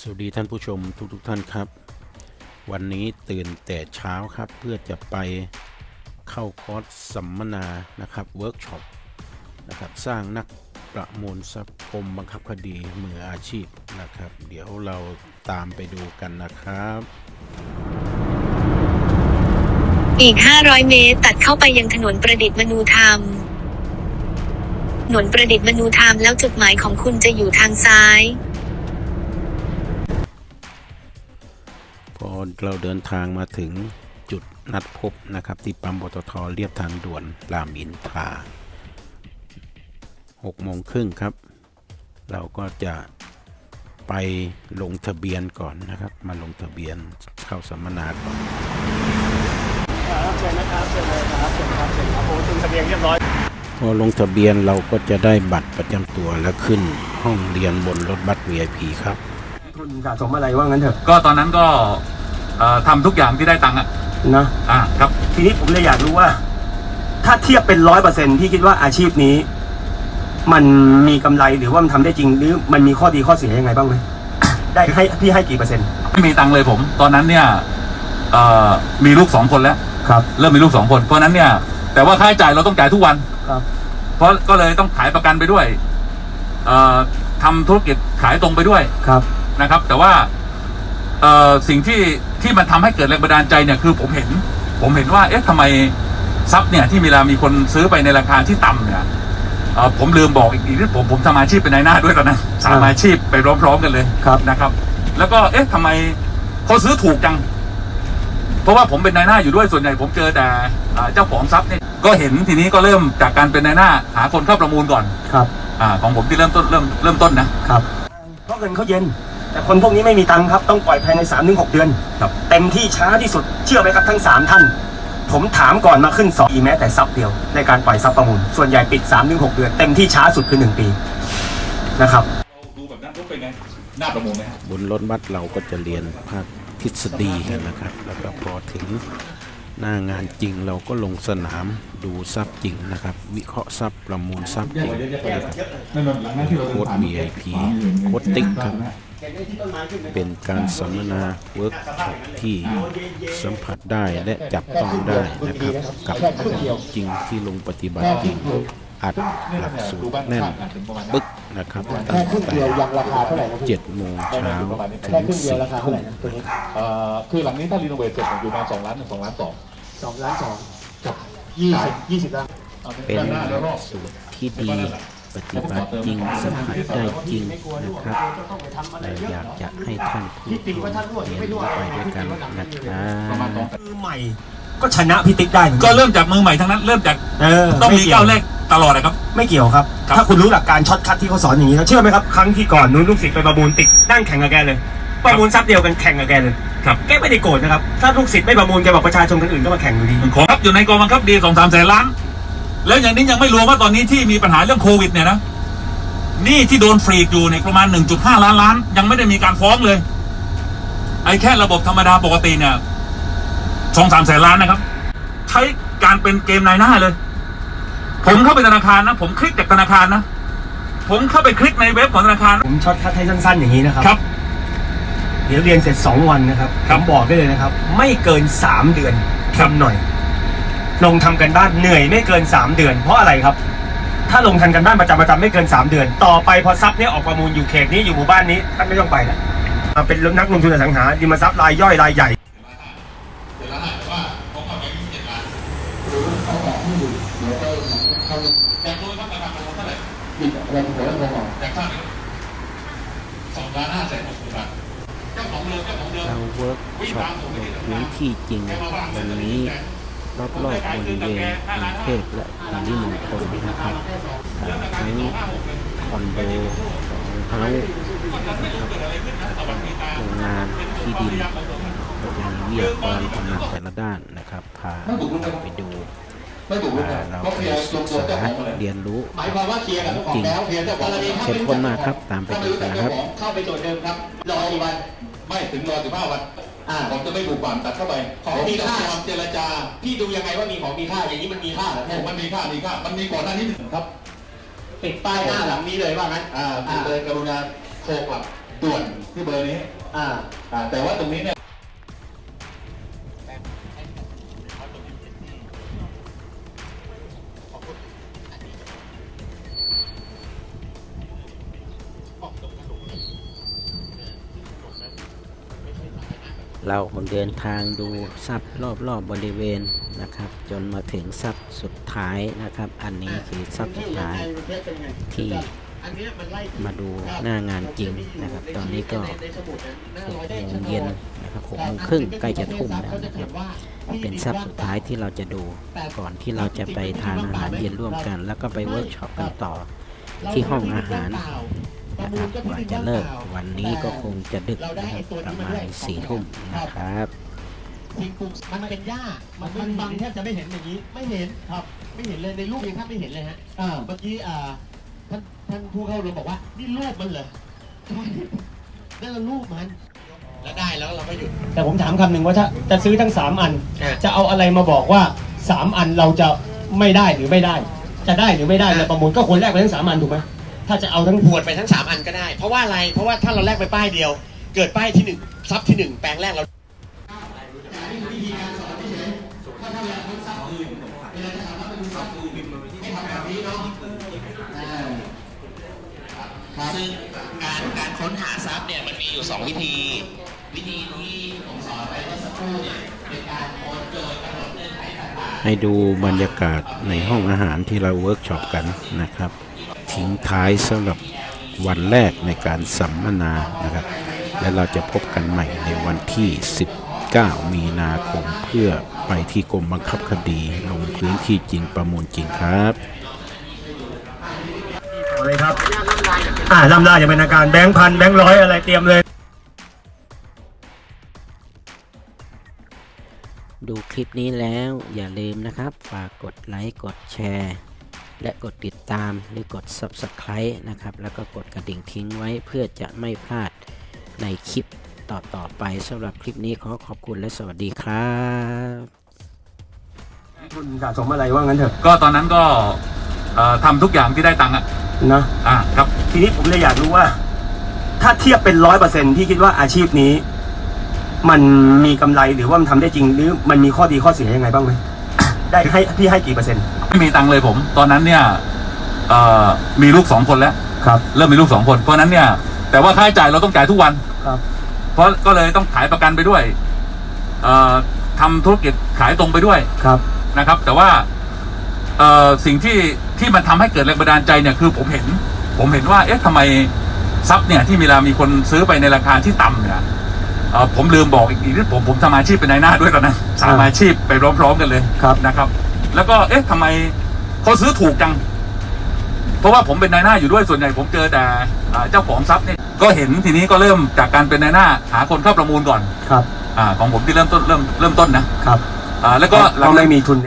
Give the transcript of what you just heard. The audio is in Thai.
สวัสดีท่านผู้ชมทุกๆทท่านครับ วันนี้ตื่นแต่เช้าครับเพื่อจะไปเข้าคอร์สสัมมนานะครับเวิร์กช็อปนะครับสร้างนักประมูลทรัพย์กรมบังคับคดีมืออาชีพนะครับ เดี๋ยวเราตามไปดูกันนะครับ อีก 500 เมตรตัดเข้าไปยังถนนประดิษฐ์มนูธรรมถนนประดิษฐ์มนูธรรมแล้วจุดหมายของคุณจะอยู่ทางซ้าย เราเดินทางมาถึงจุดนัดพบนะครับที่ปั๊มปตทเรียบทางด่วนรามอินทรา6โมงครึ่งครับ เราก็จะไปลงทะเบียนก่อนนะครับ มาลงทะเบียนเข้าสัมมนาก่อนครับเชิญนะครับเชิญเลยครับเชิญครับเชิญครับโอ้ตึงเสบียงเรียบร้อยพอลงทะเบียนเราก็จะได้บัตรประจำตัวและขึ้นห้องเรียนบนรถบัส VIP ครับทุนสะสมอะไรว่างั้นเถอะก็ตอนนั้นก็ เอ่อทำทุกอย่างที่ได้ตังค์อะนะอ่าครับ ทีนี้ผมเลยอยากรู้ว่า ถ้าเทียบเป็นร้อยเปอร์เซ็นที่คิดว่าอาชีพนี้ มันมีกำไรหรือว่ามันทำได้จริงหรือมันมีข้อดีข้อเสียยังไงบ้างไหม ได้ให้พี่ให้กี่เปอร์เซ็นต์ไม่มีตังค์เลยผม ตอนนั้นเนี่ยเอ่อมีลูกสองคนแล้ว ครับ เริ่มมีลูกสองคน เพราะฉะนั้นเนี่ย แต่ว่าค่าใช้จ่ายเราต้องจ่ายทุกวัน ครับ เพราะก็เลยต้องขายประกันไปด้วยเอ่อทำธุรกิจขายตรงไปด้วยครับ นะครับ แต่ว่าเอ่อสิ่งที่ ที่มันทำให้เกิดแรงบันดาลใจเนี่ยคือผมเห็น ผมเห็นว่าเอ๊ะทำไมทรัพย์เนี่ยที่เวลามีคนซื้อไปในราคาที่ต่ำเนี่ยเอ่อผมลืมบอกอีกอีกนิดผมผมทำอาชีพเป็นนายหน้าด้วยตอนนั้นสามอาชีพไปพร้อมๆกันเลยครับนะครับ แล้วก็เอ๊ะทำไมเขาซื้อถูกจัง เพราะว่าผมเป็นนายหน้าอยู่ด้วยส่วนใหญ่ ผมเจอแต่อ่าเจ้าของทรัพย์เนี่ยก็เห็นทีนี้ก็เริ่มจากการเป็นนายหน้า หาคนเข้าประมูลก่อนครับ อ่าของผมที่เริ่มต้นเริ่มเริ่มต้นนะครับ เพราะเงินเขาเย็น แต่คนพวกนี้ไม่มีตังค์ครับ ต้องปล่อยภายใน3ามถึงหเดือนครับ เต็มที่ช้าที่สุดเชื่อไหมครับทั้ง 3 ท่าน ผมถามก่อนมาขึ้น2ปีแม้แต่ซับเดียวในการปล่อยซับประมูล ส่วนใหญ่ปิด3ามถึงหเดือน เต็มที่ช้าสุดคือ 1 ปีนะครับดูแบบนั้นรู้เป็นไงหน้าประมูลไหมครับบนรถบัสเราก็จะเรียนภาคทฤษฎีกันนะครับ แล้วก็พอถึงหน้างานจริงเราก็ลงสนามดูทรัพย์จริงนะครับ วิเคราะห์ทรัพย์ประมูลทรัพย์จริงนะครับโค้ด VIP โค้ดติ๊กครับ เป็นการสัมมนาเวิร์กช็อปที่สัมผัสได้และจับต้องได้นะครับ กับของจริงที่ลงปฏิบัติจริงอัดหลักสูตรแน่นปึ๊กนะครับตั้งแต่เจ็ดโมงเช้าถึงสี่ทุ่มเอ่อคือหลังนี้ถ้ารีโนเวทเสร็จอยู่ประมาณสองล้านถึงสองล้านสองสองล้านสองกับยี่สิบยี่สิบล้านเป็นหลักสูตรที่ดี ปฏิบัติจริงสัมผัสได้จริงนะครับและอยากจะให้ท่านผู้ชมเรียนรู้ไปด้วยกันนะครับมือใหม่ก็ชนะพี่ติ๊กได้เหมือนก็กันเริ่มจากมือใหม่ทั้งนั้น เริ่มจากเออต้องมีไเกี่ยก้าวแรกตลอดนะครับ ไม่เกี่ยวครับครับถ้าคุณรู้หลักการช็อตคัทที่เขาสอนอย่างนี้นะเชื่อไหมครับครั้งที่ก่อนนู้นลูกศิษย์ไปประมูลติดนั่งแข่งกับแกเลยประมูลทรัพย์เดียวกันแข่งกับแกเลยครับแกไม่ได้โกรธนะครับถ้าลูกศิษย์ไม่ประมูลแกบอกประชาชนคนอื่นก็มาแข่งอยู่ดีขอรับอยู่ในกองบังคับดีสองสามแสนล้าน แล้วอย่างนี้ยังไม่รวมว่าตอนนี้ที่มีปัญหาเรื่องโควิดเนี่ยนะหนี่ที่โดนฟรีกอยู่ในยประมาณ 1.5 ล้านล้าน ยังไม่ได้มีการฟ้องเลย ไอ้แค่ระบบธรรมดาปกติเนี่ยสองสามแสนล้านนะครับ ใช้การเป็นเกมนายหน้าเลย ผมเข้าไปธนาคารนะ ผมคลิกจากธนาคารนะ ผมเข้าไปคลิกในเว็บของธนาคาร ผมช็อตคัทให้สั้นๆ อย่างนี้นะครับ ครับ เดี๋ยวเรียนเสร็จ 2 วันนะครับครัผบมบอกได้เลยนะครับ ไม่เกิน 3 เดือนทำหน่อย ลงทำกันบ้านเหนื่อยไม่เกิน 3 เดือน เพราะอะไรครับ ถ้าลงทันกันบ้านประจำประจำไม่เกิน 3 เดือน ต่อไปพอทรัพย์เนี้ยออกประมูลอยู่เขตนี้อยู่หมู่บ้านนี้ท่านไม่ต้องไปแล้วมาเป็นนักลงทุนอสังหาริมทรัพย์รายย่อยรายใหญ่เราเวิร์กช็อปในพื้นที่จริงวันนี้ รอบๆบริเวณกรุงเทพและปริมณฑลนะครับทั้งคอนโดของเฮาโรงงานที่ดินก็จะมีวิทยากรถนัดแต่ละด้านนะครับพาไปดูเราไปศึกษาเรียนรู้หมายความว่าเคลียร์กับเจ้าของริงแล้วเพียงแต่กรณีถ้าเข้มข้นมาครับตามไปดูนะครับ เข้าไปโจทย์เดิมครับรอกี่วันไม่ถึงรอสิบห้าวัน อ่า ผมจะไม่บุกป่านตัดเข้าไป ของผมมีจะค่าพยายามเจรจา พี่ดูยังไงว่ามีของมีค่า อย่างนี้มันมีค่าเหรอผแค่มมันมีค่ามีค่า มันมีก่อนหน้านี้ครับ ติดป้ายหน้าหลังนี้เลยว่างั้นอ่าติดเลยกรุณาโทรกลับด่วนที่เบอร์นี้ อ่า อ่า แต่ว่าตรงนี้เนี่ย เราเดินทางดูทรัพย์รอบๆบบริเวณนะครับ จนมาถึงทรัพย์สุดท้ายนะครับ อันนี้คือทรัพย์สุดท้ายที่มาดูหน้างานจริงนะครับ ตอนนี้ก็หกโมงเย็นนะครับหกโมงครึ่งใกล้จะทุ่มแล้วนะครับ เป็นทรัพย์สุดท้ายที่เราจะดูก่อนที่เราจะไปทานอาหารเย็นร่วมกัน แล้วก็ไปเวิร์กช็อปกันต่อที่ห้องอาหาร นะครับกว่าจะเลิกวันนี้ก็คงจะดึกนะครับประมาณสี่ทุ่มนะครับสิ่งปลูกมันเป็นหญ้า มันมันบังแทบจะไม่เห็นอย่างนี้ ไม่เห็นครับ ไม่เห็นเลยในรูปยังแทบไม่เห็นเลยฮะเมื่อกี้อ่าท่านท่านผู้เข้าร่วมบอกว่านี่รูปมันเหรอนั่นละรูปมันแล้วได้แล้วเราก็หยุด แต่ผมถามคำหนึ่งว่าถ้าจะซื้อทั้งสามอัน จะเอาอะไรมาบอกว่าสามอันเราจะไม่ได้หรือไม่ได้ จะได้หรือไม่ได้ในประมูลก็ควรแลกไปทั้งสามอันถูกไหม ถ้าจะเอาทั้งบวชไปทั้ง 3 อันก็ได้ เพราะว่าอะไร เพราะว่าถ้าเราแลกไปป้ายเดียว เกิดป้ายที่หนึ่งทรัพย์ที่หนึ่งแปลงแรกเราซึ่งการการค้นหาทรัพย์เนี่ยมันมีอยู่ 2 วิธี วิธีที่ผมสอนไปเมื่อสักครู่เนี่ยเป็นการโอนโดยกำหนดเงื่อนไขต่างให้ดูบรรยากาศในห้องอาหารที่เราเวิร์กช็อปกันนะครับ ทิ้งท้ายสำหรับวันแรกในการสัมมนานะครับ และเราจะพบกันใหม่ในวันที่ 19 มีนาคมเพื่อไปที่กรมบังคับคดีลงพื้นที่จริงประมูลจริงครับเลยครับ อ่าลำลาอย่างเป็นทางการแบงค์พันแบงค์ร้อยอะไรเตรียมเลย ดูคลิปนี้แล้วอย่าลืมนะครับ ฝากกดไลค์ กดแชร์ และกดติดตามหรือกด Subscribe นะครับ แล้วก็กดกระดิ่งทิ้งไว้เพื่อจะไม่พลาดในคลิปต่อ ๆ ไปสำหรับคลิปนี้ขอขอบคุณและสวัสดีครับทุนสะสมอะไรว่างั้นเถอะก็ตอนนั้นก็เอ่อทำทุกอย่างที่ได้ตังค์อะนะอ่าครับ ทีนี้ผมเลยอยากรู้ว่า ถ้าเทียบเป็นร้อยเปอร์เซ็นที่คิดว่าอาชีพนี้ มันมีกำไรหรือว่ามันทำได้จริงหรือมันมีข้อดีข้อเสียยังไงบ้างไหม ได้ให้พี่ให้กี่เปอร์เซ็นต์ไม่มีตังค์เลยผม ตอนนั้นเนี่ยเอ่อมีลูกสองคนแล้ว ครับ เริ่มมีลูกสองคน เพราะฉะนั้นเนี่ย แต่ว่าค่าใช้จ่ายเราต้องจ่ายทุกวัน ครับ เพราะก็เลยต้องขายประกันไปด้วยเอ่อทำธุรกิจขายตรงไปด้วยครับ นะครับ แต่ว่าเอ่อสิ่งที่ที่มันทำให้เกิดแรงบันดาลใจเนี่ยคือผมเห็น ผมเห็นว่า เอ๊ะทำไมทรัพย์เนี่ยที่มีเวลามีคนซื้อไปในราคาที่ต่ำเนี่ยเอ่อ ผมลืมบอกอีกนิดผมผมทำอาชีพเป็นนายหน้าด้วยตอนนั้นสามอาชีพไปพร้อมๆกันเลยครับนะครับ แล้วก็เอ๊ะทำไมเขาซื้อถูกจัง เพราะว่าผมเป็นนายหน้าอยู่ด้วยส่วนใหญ่ผมเจอแต่อ่าเจ้าของทรัพย์เนี่ยก็เห็นทีนี้ก็เริ่มจากการเป็นนายหน้า หาคนเข้าประมูลก่อนครับอ่าของผมที่เริ่มต้นเริ่มเริ่มต้นนะครับอ่าแล้วก็หลัก็งไม่มีทุน